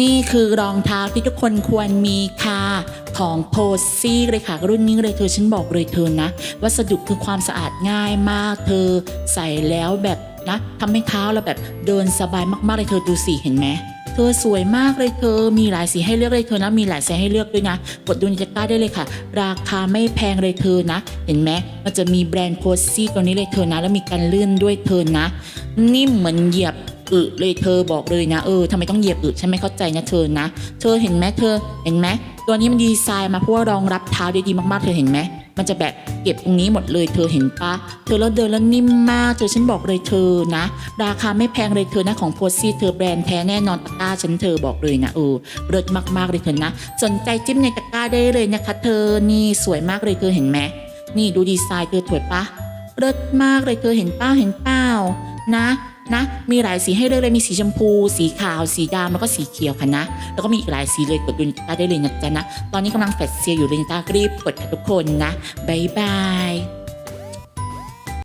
นี่คือรองเท้าที่ทุกคนควรมีค่ะของโพซี่เลยค่ะ รุ่นนี้เลยเธอฉันบอกเลยเธอนะ วัสดุคือความสะอาดง่ายมากเธอใส่แล้วแบบนะทำให้เท้าเราแบบเดินสบายมากๆเลยเธอดูสิเห็นไหมเธอสวยมากเลยเธอ มีหลายสีให้เลือกเลยเธอนะ มีหลายไซส์ให้เลือกด้วยนะ กดดูในตะกร้าได้เลยค่ะ ราคาไม่แพงเลยเธอนะ เห็นไหมมันจะมีแบรนด์โพซี่ตัวนี้เลยเธอนะ แล้วมีการลื่นด้วยเธอนะ นิ่มเหมือนเหยียบ อึเลยเธอบอกเลยนะเออทำไมต้องเหยียบอึฉันไม่เข้าใจนะเธอนะ เธอเห็นไหมเธอเห็นไหมตัวนี้มันดีไซน์มาเพื่อรองรับเท้าได้ดีมากๆ เธอเห็นไหมมันจะแบบเก็บตรงนี้หมดเลยเธอเห็นปะเธอแล้วเดินแล้วนิ่มมากเธอฉันบอกเลยเธอนะ ราคาไม่แพงเลยเธอนะของโพซี่เธอแบรนด์แท้แน่นอนตะกร้าฉันเธอบอกเลยนะเออเลิศมากๆเลยเธอนะ สนใจจิ้มในตะกร้าได้เลยนะคะ เธอนี่สวยมากเลยเธอเห็นไหมนี่ดูดีไซน์เธอสวยปะเลิศมากเลยเธอเห็นป้าเห็นเป้านะ นะ มีหลายสีให้เลือกเลยมีสีชมพู สีขาว สีดำแล้วก็สีเขียวค่ะนะ แล้วก็มีอีกหลายสีเลยกดดูนิต้าได้เลยนะจ๊ะนะ ตอนนี้กำลังแฟดเซียอยู่เลยนะจ๊ะรีบกดทุกคนนะบายบาย